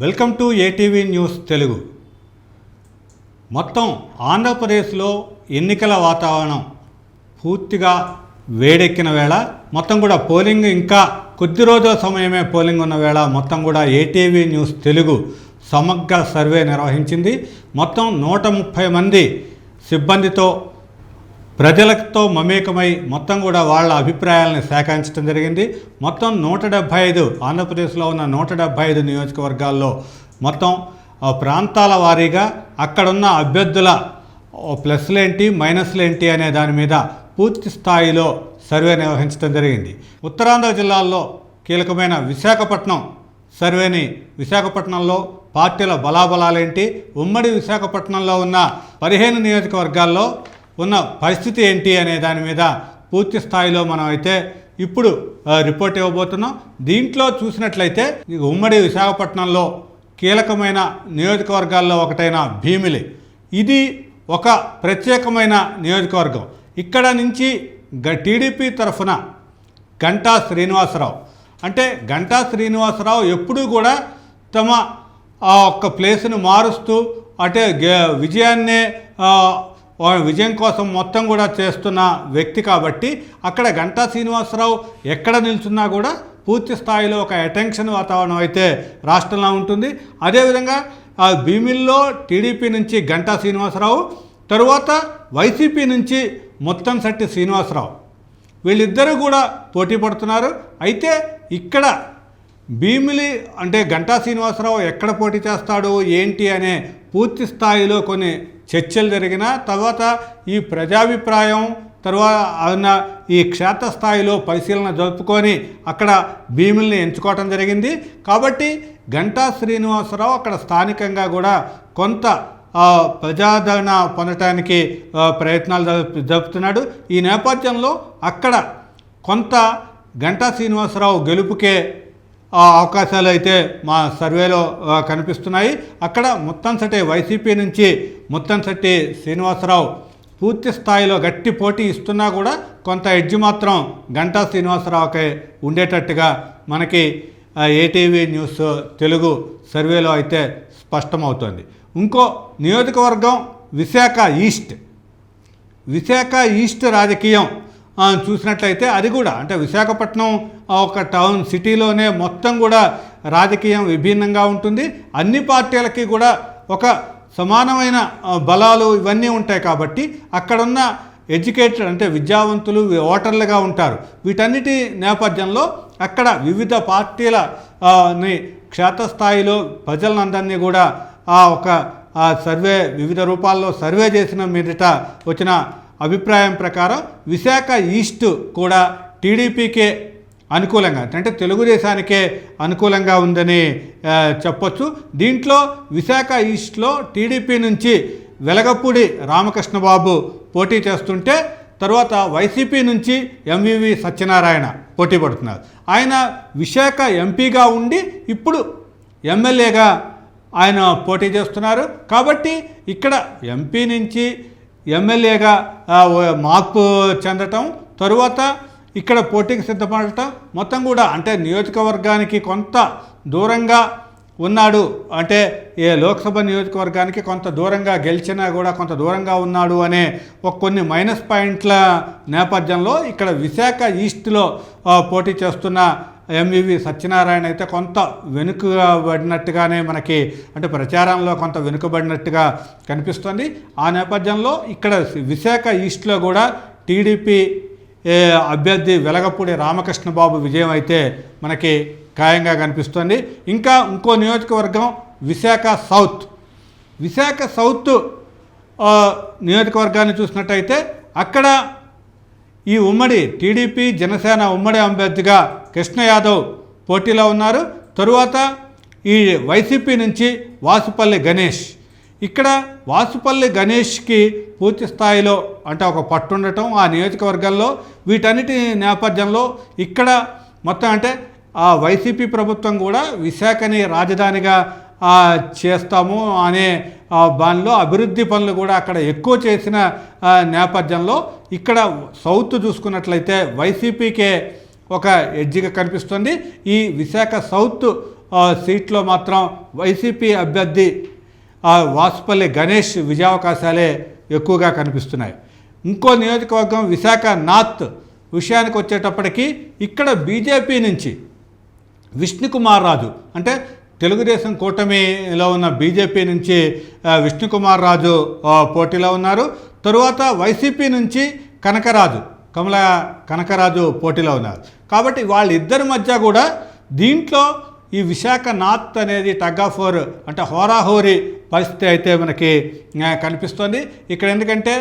Welcome to ATV news Telugu. మొత్తం ఆంధ్రప్రదేశ్లో ఎన్నికల వాతావరణం పూర్తిగా వేడెక్కిన వేళ మొత్తం కూడా పోలింగ్ ఇంకా కొద్ది రోజుల సమయమే పోలింగ్ ఉన్న వేళ మొత్తం కూడా ఏటీవీ న్యూస్ తెలుగు సమగ్ర సర్వే నిర్వహించింది. మొత్తం నూట ముప్పై మంది సిబ్బందితో ప్రజలతో మమేకమై మొత్తం కూడా వాళ్ళ అభిప్రాయాలను సేకరించడం జరిగింది. మొత్తం నూట డెబ్భై ఐదు ఆంధ్రప్రదేశ్లో ఉన్న నూట డెబ్భై ఐదు నియోజకవర్గాల్లో మొత్తం ప్రాంతాల వారీగా అక్కడున్న అభ్యర్థుల ఓ ప్లస్లేంటి మైనస్లేంటి అనే దాని మీద పూర్తి స్థాయిలో సర్వే నిర్వహించడం జరిగింది. ఉత్తరాంధ్ర జిల్లాల్లో కీలకమైన విశాఖపట్నం సర్వేని విశాఖపట్నంలో పార్టీల బలాబలాలేంటి ఉమ్మడి విశాఖపట్నంలో ఉన్న పదిహేను నియోజకవర్గాల్లో ఉన్న పరిస్థితి ఏంటి అనే దాని మీద పూర్తి స్థాయిలో మనం అయితే ఇప్పుడు రిపోర్ట్ ఇవ్వబోతున్నాం. దీంట్లో చూసినట్లయితే ఉమ్మడి విశాఖపట్నంలో కీలకమైన నియోజకవర్గాల్లో ఒకటైన భీమిలి. ఇది ఒక ప్రత్యేకమైన నియోజకవర్గం. ఇక్కడ నుంచి గ టీడీపీ తరఫున గంటా శ్రీనివాసరావు. అంటే గంటా శ్రీనివాసరావు ఎప్పుడూ కూడా తమ ఆ ఒక్క ప్లేస్ను మారుస్తూ అంటే విజయాన్నే ఆ, విజయం కోసం మొత్తం కూడా చేస్తున్న వ్యక్తి కాబట్టి అక్కడ గంటా శ్రీనివాసరావు ఎక్కడ నిల్చున్నా కూడా పూర్తి స్థాయిలో ఒక అటెన్షన్ వాతావరణం అయితే రాష్ట్రంలో ఉంటుంది. అదేవిధంగా భీమిల్లో టీడీపీ నుంచి గంటా శ్రీనివాసరావు తరువాత వైసీపీ నుంచి ముత్తంశెట్టి శ్రీనివాసరావు. వీళ్ళిద్దరూ కూడా పోటీ పడుతున్నారు. అయితే ఇక్కడ భీమిలి అంటే గంటా శ్రీనివాసరావు ఎక్కడ పోటీ చేస్తాడు ఏంటి అనే పూర్తి స్థాయిలో కొన్ని చర్చలు జరిగిన తర్వాత ఈ ప్రజాభిప్రాయం తర్వాత ఈ క్షేత్రస్థాయిలో పరిశీలన జరుపుకొని అక్కడ భీముల్ని ఎంచుకోవటం జరిగింది. కాబట్టి గంటా శ్రీనివాసరావు అక్కడ స్థానికంగా కూడా కొంత ప్రజాదరణ పొందటానికి ప్రయత్నాలు జరుపు- జరుపుతున్నాడు. ఈ నేపథ్యంలో అక్కడ కొంత గంటా శ్రీనివాసరావు గెలుపుకే అవకాశాలు అయితే మా సర్వేలో కనిపిస్తున్నాయి. అక్కడ ముత్తంశెట్టి వైసీపీ నుంచి ముత్తంశెట్టి శ్రీనివాసరావు పూర్తి స్థాయిలో గట్టి పోటీ ఇస్తున్నా కూడా కొంత ఎడ్జ్ మాత్రం గంటా శ్రీనివాసరావుకే ఉండేటట్టుగా మనకి ఏటీవీ న్యూస్ తెలుగు సర్వేలో అయితే స్పష్టమవుతోంది. ఇంకో నియోజకవర్గం విశాఖ ఈస్ట్. విశాఖ ఈస్ట్ రాజకీయం చూసినట్లయితే అది కూడా అంటే విశాఖపట్నం ఒక టౌన్ సిటీలోనే మొత్తం కూడా రాజకీయం విభిన్నంగా ఉంటుంది. అన్ని పార్టీలకి కూడా ఒక సమానమైన బలాలు ఇవన్నీ ఉంటాయి కాబట్టి అక్కడున్న ఎడ్యుకేటెడ్ అంటే విద్యావంతులు ఓటర్లుగా ఉంటారు. వీటన్నిటి నేపథ్యంలో అక్కడ వివిధ పార్టీల క్షేత్రస్థాయిలో ప్రజలందరినీ కూడా ఆ ఒక సర్వే వివిధ రూపాల్లో సర్వే చేసిన మీదట వచ్చిన అభిప్రాయం ప్రకారం విశాఖ ఈస్ట్ కూడా టీడీపీకే అనుకూలంగా అంటే తెలుగుదేశానికే అనుకూలంగా ఉందని చెప్పొచ్చు. దీంట్లో విశాఖ ఈస్ట్లో టీడీపీ నుంచి వెలగపూడి రామకృష్ణబాబు పోటీ చేస్తుంటే తర్వాత వైసీపీ నుంచి ఎంవివి సత్యనారాయణ పోటీ పడుతున్నారు. ఆయన విశాఖ ఎంపీగా ఉండి ఇప్పుడు ఎమ్మెల్యేగా ఆయన పోటీ చేస్తున్నారు. కాబట్టి ఇక్కడ ఎంపీ నుంచి ఎమ్మెల్యేగా మార్పు చెందటం తరువాత ఇక్కడ పోటీకి సిద్ధపడటం మొత్తం కూడా అంటే నియోజకవర్గానికి కొంత దూరంగా ఉన్నాడు. అంటే ఏ లోక్సభ నియోజకవర్గానికి కొంత దూరంగా గెలిచినా కూడా కొంత దూరంగా ఉన్నాడు అనే ఒక కొన్ని మైనస్ పాయింట్ల నేపథ్యంలో ఇక్కడ విశాఖ ఈస్ట్లో పోటీ చేస్తున్న ఎంవివి సత్యనారాయణ అయితే కొంత వెనుకబడినట్టుగానే మనకి అంటే ప్రచారంలో కొంత వెనుకబడినట్టుగా కనిపిస్తుంది. ఆ నేపథ్యంలో ఇక్కడ విశాఖ ఈస్ట్లో కూడా టీడీపీ అభ్యర్థి వెలగపూడి రామకృష్ణ బాబు విజయం అయితే మనకి ఖాయంగా కనిపిస్తుంది. ఇంకా ఇంకో నియోజకవర్గం విశాఖ సౌత్. విశాఖ సౌత్ నియోజకవర్గాన్ని చూసినట్టయితే అక్కడ ఈ ఉమ్మడి టీడీపీ జనసేన ఉమ్మడి అభ్యర్థిగా కృష్ణ యాదవ్ పోటీలో ఉన్నారు. తరువాత ఈ వైసీపీ నుంచి వాసుపల్లి గణేష్. ఇక్కడ వాసుపల్లి గణేష్కి పూర్తి స్థాయిలో అంటే ఒక పట్టుండటం ఆ నియోజకవర్గంలో వీటన్నిటి నేపథ్యంలో ఇక్కడ మొత్తం అంటే ఆ వైసీపీ ప్రభుత్వం కూడా విశాఖని రాజధానిగా చేస్తాము అనే ఆ, అభివృద్ధి పనులు కూడా అక్కడ ఎక్కువ చేసిన నేపథ్యంలో ఇక్కడ సౌత్ చూసుకున్నట్లయితే వైసీపీకే ఒక ఎడ్జిగా కనిపిస్తుంది. ఈ విశాఖ సౌత్ సీట్లో మాత్రం వైసీపీ అభ్యర్థి వాసుపల్లి గణేష్ విజయావకాశాలే ఎక్కువగా కనిపిస్తున్నాయి. ఇంకో నియోజకవర్గం విశాఖ నార్త్ విషయానికి వచ్చేటప్పటికి ఇక్కడ బీజేపీ నుంచి విష్ణుకుమార్ రాజు అంటే తెలుగుదేశం కూటమిలో ఉన్న బీజేపీ నుంచి విష్ణుకుమార్ రాజు పోటీలో ఉన్నారు. తరువాత వైసీపీ నుంచి కనకరాజు. కమల కనకరాజు పోటీలో ఉన్నారు. కాబట్టి వాళ్ళిద్దరి మధ్య కూడా దీంట్లో ఈ విశాఖ నాత్ అనేది టగ్ ఆఫ్ వార్ అంటే హోరాహోరీ పరిస్థితి అయితే మనకి కనిపిస్తుంది కనిపిస్తోంది. ఇక్కడ ఎందుకంటే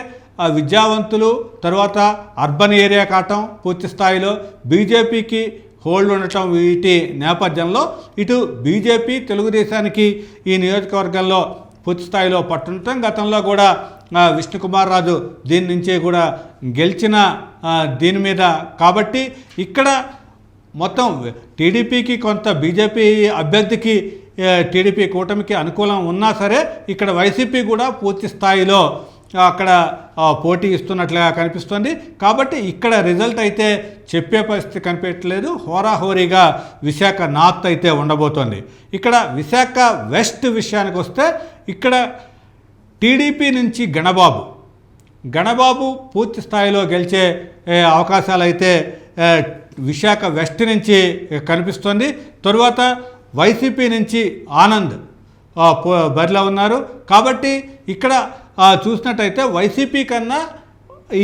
ఆ విద్యావంతులు తర్వాత అర్బన్ ఏరియా కావటం పూర్తి స్థాయిలో బీజేపీకి హోల్డ్ ఉండటం వీటి నేపథ్యంలో ఇటు బీజేపీ తెలుగుదేశానికి ఈ నియోజకవర్గంలో పూర్తి స్థాయిలో పట్టుండటం గతంలో కూడా విష్ణుకుమార్ రాజు దీని నుంచి కూడా గెలిచిన దీని మీద. కాబట్టి ఇక్కడ మొత్తం టీడీపీకి కొంత బీజేపీ అభ్యర్థికి టీడీపీ కూటమికి అనుకూలం ఉన్నా సరే ఇక్కడ వైసీపీ కూడా పూర్తి స్థాయిలో అక్కడ పోటీ ఇస్తున్నట్లుగా కనిపిస్తుంది. కాబట్టి ఇక్కడ రిజల్ట్ అయితే చెప్పే పరిస్థితి కనిపించట్లేదు. హోరాహోరీగా విశాఖ నార్త్ అయితే ఉండబోతోంది. ఇక్కడ విశాఖ వెస్ట్ విషయానికి వస్తే ఇక్కడ టీడీపీ నుంచి గణబాబు గణబాబు పూర్తి స్థాయిలో గెలిచే అవకాశాలు అయితే విశాఖ వెస్ట్ నుంచి కనిపిస్తుంది. తరువాత వైసీపీ నుంచి ఆనంద్ బరిలో ఉన్నారు. కాబట్టి ఇక్కడ చూసినట్టయితే వైసీపీ కన్నా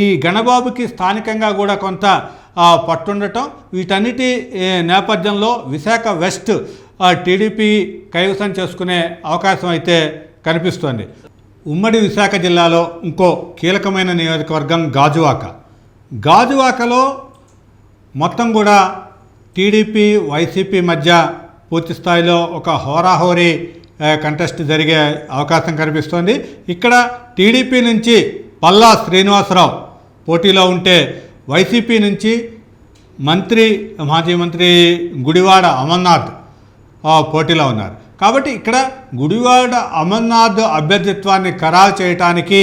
ఈ గణబాబుకి స్థానికంగా కూడా కొంత పట్టుండటం వీటన్నిటి నేపథ్యంలో విశాఖ వెస్ట్ టీడీపీ కైవసం చేసుకునే అవకాశం అయితే కనిపిస్తోంది. ఉమ్మడి విశాఖ జిల్లాలో ఇంకో కీలకమైన నియోజకవర్గం గాజువాక. గాజువాకలో మొత్తం కూడా టీడీపీ వైసీపీ మధ్య పూర్తి స్థాయిలో ఒక హోరాహోరీ కంటెస్ట్ జరిగే అవకాశం కనిపిస్తోంది. ఇక్కడ టీడీపీ నుంచి పల్లా శ్రీనివాసరావు పోటీలో ఉంటే వైసీపీ నుంచి మంత్రి మాజీ మంత్రి గుడివాడ అమర్నాథ్ పోటీలో ఉన్నారు. కాబట్టి ఇక్కడ గుడివాడ అమర్నాథ్ అభ్యర్థిత్వాన్ని ఖరారు చేయటానికి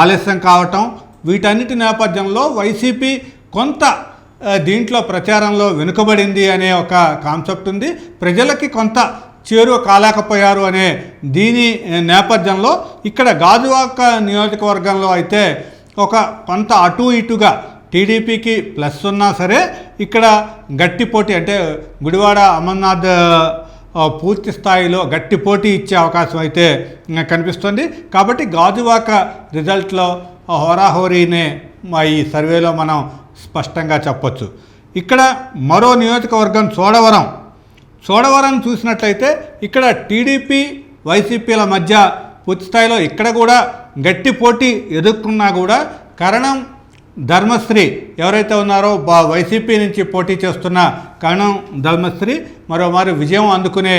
ఆలస్యం కావటం వీటన్నిటి నేపథ్యంలో వైసీపీ కొంత దీంట్లో ప్రచారంలో వెనుకబడింది అనే ఒక కాన్సెప్ట్ ఉంది. ప్రజలకి కొంత చేరువ కాలేకపోయారు అనే దీని నేపథ్యంలో ఇక్కడ గాజువాక నియోజకవర్గంలో అయితే ఒక కొంత అటు ఇటుగా టీడీపీకి ప్లస్ ఉన్నా సరే ఇక్కడ గట్టి పోటీ అంటే గుడివాడ అమర్నాథ్ పూర్తి స్థాయిలో గట్టి పోటీ ఇచ్చే అవకాశం అయితే కనిపిస్తుంది. కాబట్టి గాజువాక రిజల్ట్లో హోరాహోరీనే ఈ సర్వేలో మనం స్పష్టంగా చెప్పొచ్చు. ఇక్కడ మరో నియోజకవర్గం చోడవరం. చోడవరం చూసినట్లయితే ఇక్కడ టీడీపీ వైసీపీల మధ్య పూర్తి స్థాయిలో ఇక్కడ కూడా గట్టి పోటీ ఎదుర్కొన్నా కూడా కరణం ధర్మశ్రీ ఎవరైతే ఉన్నారో బా వైసీపీ నుంచి పోటీ చేస్తున్న కణం ధర్మశ్రీ మరోమారు విజయం అందుకునే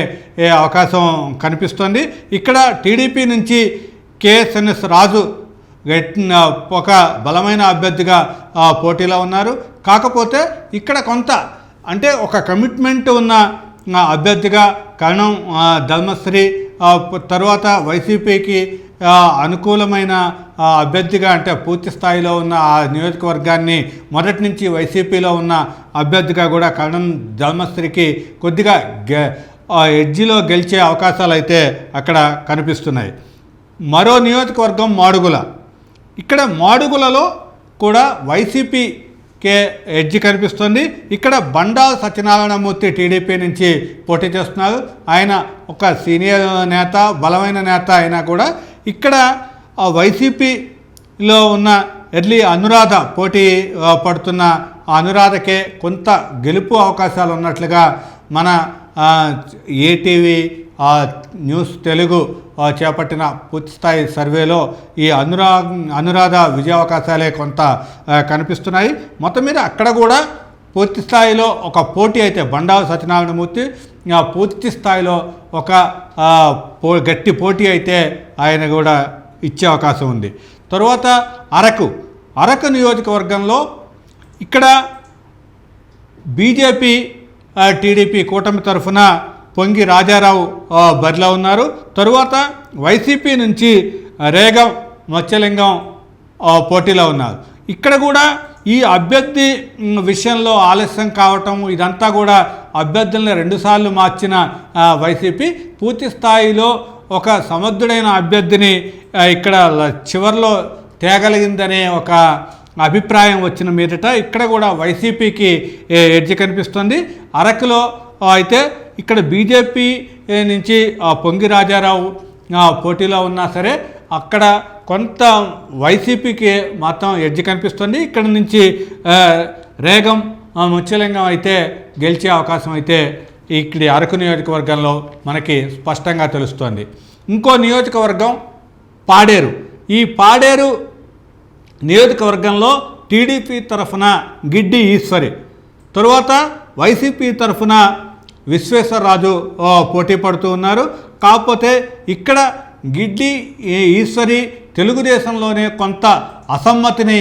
అవకాశం కనిపిస్తోంది. ఇక్కడ టీడీపీ నుంచి కేఎస్ఎన్ఎస్ రాజు ఒక బలమైన అభ్యర్థిగా పోటీలో ఉన్నారు. కాకపోతే ఇక్కడ కొంత అంటే ఒక కమిట్మెంట్ ఉన్న అభ్యర్థిగా కణం ధర్మశ్రీ తర్వాత వైసీపీకి అనుకూలమైన అభ్యర్థిగా అంటే పూర్తి స్థాయిలో ఉన్న ఆ నియోజకవర్గాన్ని మొదటి నుంచి వైసీపీలో ఉన్న అభ్యర్థిగా కూడా కరణం ధర్మశ్రీకి కొద్దిగా గె ఆ, ఎడ్జిలో గెలిచే అవకాశాలు అయితే అక్కడ కనిపిస్తున్నాయి. మరో నియోజకవర్గం మాడుగుల. ఇక్కడ మాడుగులలో కూడా వైసీపీకే ఎడ్జి కనిపిస్తుంది. ఇక్కడ బండా సత్యనారాయణమూర్తి టీడీపీ నుంచి పోటీ చేస్తున్నారు. ఆయన ఒక సీనియర్ నేత బలమైన నేత అయినా కూడా ఇక్కడ వైసీపీలో ఉన్న ఎర్లీ అనురాధ పోటీ పడుతున్న ఆ అనురాధకే కొంత గెలుపు అవకాశాలు ఉన్నట్లుగా మన ఏటీవీ న్యూస్ తెలుగు చేపట్టిన పూర్తిస్థాయి సర్వేలో ఈ అనురా అనురాధ విజయావకాశాలే కొంత కనిపిస్తున్నాయి. మొత్తం మీద అక్కడ కూడా పూర్తి స్థాయిలో ఒక పోటీ అయితే బండారు సత్యనారాయణమూర్తి పూర్తి స్థాయిలో ఒక పో గట్టి పోటీ అయితే ఆయన కూడా ఇచ్చే అవకాశం ఉంది. తరువాత అరకు. అరకు నియోజకవర్గంలో ఇక్కడ బీజేపీ టీడీపీ కూటమి తరఫున పొంగి రాజారావు బరిలో ఉన్నారు. తరువాత వైసీపీ నుంచి రేగం మత్స్యలింగం పోటీలో ఉన్నారు. ఇక్కడ కూడా ఈ అభ్యర్థి విషయంలో ఆలస్యం కావటం ఇదంతా కూడా అభ్యర్థులను రెండుసార్లు మార్చిన వైసీపీ పూర్తి స్థాయిలో ఒక సమర్థుడైన అభ్యర్థిని ఇక్కడ చివరిలో చివర్లో తేగలిగిందనే ఒక అభిప్రాయం వచ్చిన మీదట ఇక్కడ కూడా వైసీపీకి ఎడ్జి ఎడ్జ్ కనిపిస్తుంది. అరకులో అయితే ఇక్కడ బీజేపీ నుంచి పొంగి రాజారావు పోటీలో ఉన్నా సరే అక్కడ కొంత వైసీపీకి మాత్రం ఎడ్జ్ కనిపిస్తుంది. ఇక్కడ నుంచి రేగం ముచ్చలింగం ముత్యలింగం అయితే గెలిచే అవకాశం అయితే ఇక్కడి అరకు నియోజకవర్గంలో మనకి స్పష్టంగా తెలుస్తోంది. ఇంకో నియోజకవర్గం పాడేరు. ఈ పాడేరు నియోజకవర్గంలో టీడీపీ తరఫున గిడ్డి ఈశ్వరి తరువాత వైసీపీ తరఫున విశ్వేశ్వరరాజు పోటీ పడుతూ ఉన్నారు. కాకపోతే ఇక్కడ గిడ్డి ఈశ్వరి తెలుగుదేశంలోనే కొంత అసమ్మతిని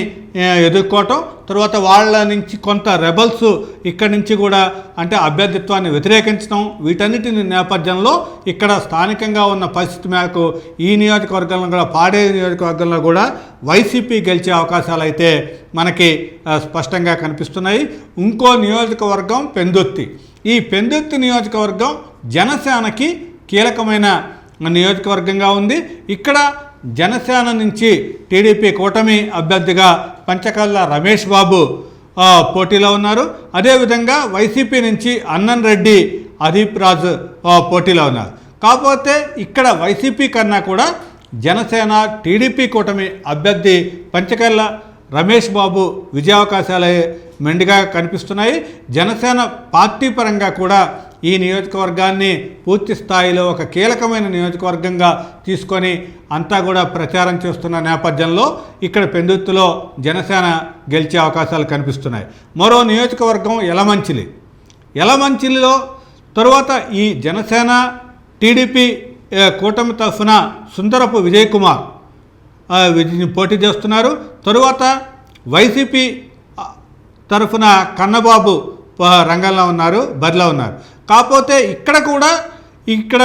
ఎదుర్కోవటం తర్వాత వాళ్ళ నుంచి కొంత రెబల్స్ ఇక్కడి నుంచి కూడా అంటే అభ్యర్థిత్వాన్ని వ్యతిరేకించడం వీటన్నిటిని నేపథ్యంలో ఇక్కడ స్థానికంగా ఉన్న పరిస్థితి మేరకు ఈ నియోజకవర్గంలో కూడా పాడే నియోజకవర్గంలో కూడా వైసీపీ గెలిచే అవకాశాలు అయితే మనకి స్పష్టంగా కనిపిస్తున్నాయి. ఇంకో నియోజకవర్గం పెందుర్తి. ఈ పెందుర్తి నియోజకవర్గం జనసేనకి కీలకమైన నియోజకవర్గంగా ఉంది. ఇక్కడ జనసేన నుంచి టీడీపీ కూటమి అభ్యర్థిగా పంచకల్ల రమేష్ బాబు పోటీలో ఉన్నారు. అదేవిధంగా వైసీపీ నుంచి అన్నన్ రెడ్డి అదీప్ రాజు పోటీలో ఉన్నారు. కాకపోతే ఇక్కడ వైసీపీ కన్నా కూడా జనసేన టీడీపీ కూటమి అభ్యర్థి పంచకల్ల రమేష్ బాబు విజయావకాశాలే మెండుగా కనిపిస్తున్నాయి. జనసేన పార్టీ పరంగా కూడా ఈ నియోజకవర్గాన్ని పూర్తి స్థాయిలో ఒక కీలకమైన నియోజకవర్గంగా తీసుకొని అంతా కూడా ప్రచారం చేస్తున్న నేపథ్యంలో ఇక్కడ పెందుత్తులో జనసేన గెలిచే అవకాశాలు కనిపిస్తున్నాయి. మరో నియోజకవర్గం ఎలమంచిలి ఎలమంచిలిలో తరువాత ఈ జనసేన టీడీపీ కూటమి తరఫున సుందరపు విజయ్ కుమార్ పోటీ చేస్తున్నారు. తరువాత వైసీపీ తరఫున కన్నబాబు రంగంలో ఉన్నారు బరిలో ఉన్నారు. కాకపోతే ఇక్కడ కూడా ఇక్కడ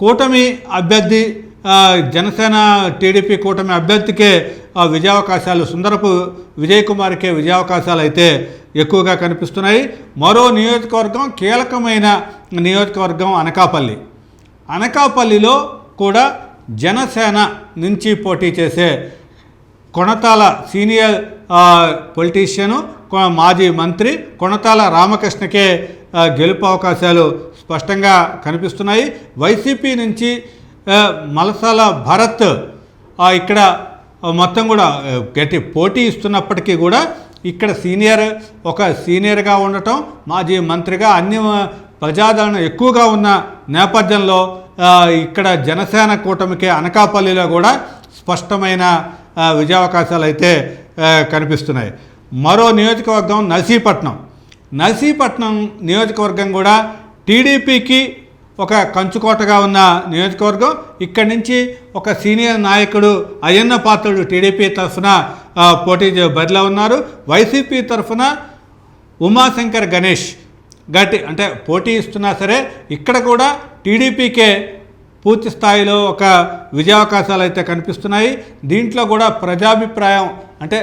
కూటమి అభ్యర్థి జనసేన టీడీపీ కూటమి అభ్యర్థికే ఆ, విజయావకాశాలు సుందరపు విజయ్ కుమార్కే విజయావకాశాలు అయితే ఎక్కువగా కనిపిస్తున్నాయి. మరో నియోజకవర్గం కీలకమైన నియోజకవర్గం అనకాపల్లి. అనకాపల్లిలో కూడా జనసేన నుంచి పోటీ చేసే కొణతాల సీనియర్ పొలిటీషియను మాజీ మంత్రి కొణతాల రామకృష్ణకే గెలుపు అవకాశాలు స్పష్టంగా కనిపిస్తున్నాయి. వైసీపీ నుంచి మలసాల భరత్ ఇక్కడ మొత్తం కూడా గట్టి పోటీ ఇస్తున్నప్పటికీ కూడా ఇక్కడ సీనియర్ ఒక సీనియర్గా ఉండటం మాజీ మంత్రిగా అన్ని ప్రజాదరణ ఎక్కువగా ఉన్న నేపథ్యంలో ఇక్కడ జనసేన కూటమికి అనకాపల్లిలో కూడా స్పష్టమైన విజయావకాశాలు అయితే కనిపిస్తున్నాయి. మరో నియోజకవర్గం నర్సీపట్నం. నర్సీపట్నం నియోజకవర్గం కూడా టీడీపీకి ఒక కంచుకోటగా ఉన్న నియోజకవర్గం. ఇక్కడి నుంచి ఒక సీనియర్ నాయకుడు అయ్యన్న పాత్రుడు టీడీపీ తరఫున పోటీ చే- బరిలో ఉన్నారు. వైసీపీ తరఫున ఉమాశంకర్ గణేష్ గట్టి అంటే పోటీ ఇస్తున్నా సరే ఇక్కడ కూడా టీడీపీకే పూర్తి స్థాయిలో ఒక విజయావకాశాలు అయితే కనిపిస్తున్నాయి. దీంట్లో కూడా ప్రజాభిప్రాయం అంటే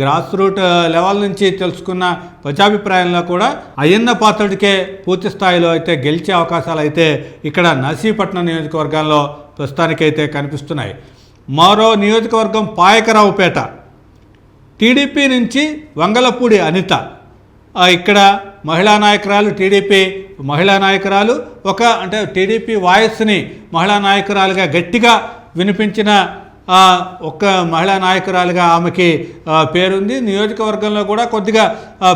గ్రాస్ రూట్ లెవెల్ నుంచి తెలుసుకున్న ప్రజాభిప్రాయంలో కూడా అయ్యన్న పాత్రుడికే పూర్తి స్థాయిలో అయితే గెలిచే అవకాశాలు అయితే ఇక్కడ నర్సీపట్నం నియోజకవర్గాల్లో ప్రస్తుతానికైతే కనిపిస్తున్నాయి. మరో నియోజకవర్గం పాయకరావుపేట టీడీపీ నుంచి వంగలపూడి అనిత. ఇక్కడ మహిళా నాయకురాలు టీడీపీ మహిళా నాయకురాలు ఒక అంటే టీడీపీ వాయిస్ని మహిళా నాయకురాలుగా గట్టిగా వినిపించిన ఒక్క మహిళా నాయకురాలుగా ఆమెకి పేరుంది. నియోజకవర్గంలో కూడా కొద్దిగా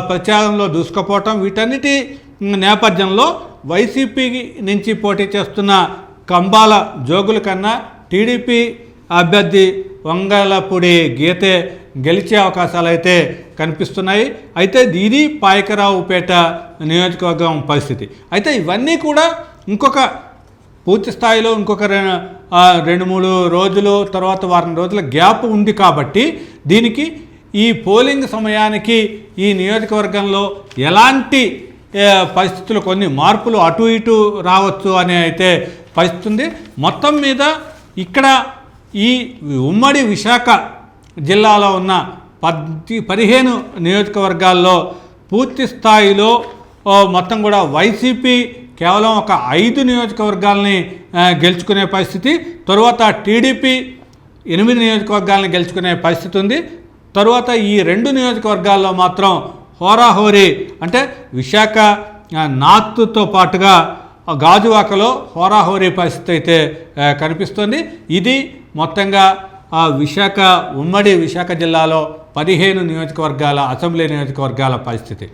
ప్రచారంలో దూసుకుపోవటం వీటన్నిటి నేపథ్యంలో వైసీపీ నుంచి పోటీ చేస్తున్న కంబాల జోగుల కన్నా టీడీపీ అభ్యర్థి వంగలపూడి గీతే గెలిచే అవకాశాలు అయితే కనిపిస్తున్నాయి. అయితే ఇది పాయకరావుపేట నియోజకవర్గం పరిస్థితి. అయితే ఇవన్నీ కూడా ఇంకొక పూర్తి స్థాయిలో ఇంకొక రెండు మూడు రోజులు తర్వాత వారం రోజుల గ్యాప్ ఉంది కాబట్టి దీనికి ఈ పోలింగ్ సమయానికి ఈ నియోజకవర్గంలో ఎలాంటి పరిస్థితులు కొన్ని మార్పులు అటు ఇటు రావచ్చు అని అయితే పరిస్థితుంది మొత్తం మీద ఇక్కడ ఈ ఉమ్మడి విశాఖ జిల్లాలో ఉన్న పద్ది పదిహేను నియోజకవర్గాల్లో పూర్తి స్థాయిలో మొత్తం కూడా వైసీపీ కేవలం ఒక ఐదు నియోజకవర్గాలని గెలుచుకునే పరిస్థితి. తరువాత టీడీపీ ఎనిమిది నియోజకవర్గాలను గెలుచుకునే పరిస్థితి ఉంది. తరువాత ఈ రెండు నియోజకవర్గాల్లో మాత్రం హోరాహోరీ అంటే విశాఖ నార్త్తో పాటుగా గాజువాకలో హోరాహోరీ పరిస్థితి అయితే కనిపిస్తుంది. ఇది మొత్తంగా విశాఖ ఉమ్మడి విశాఖ జిల్లాలో పదిహేను నియోజకవర్గాల అసెంబ్లీ నియోజకవర్గాల పరిస్థితి.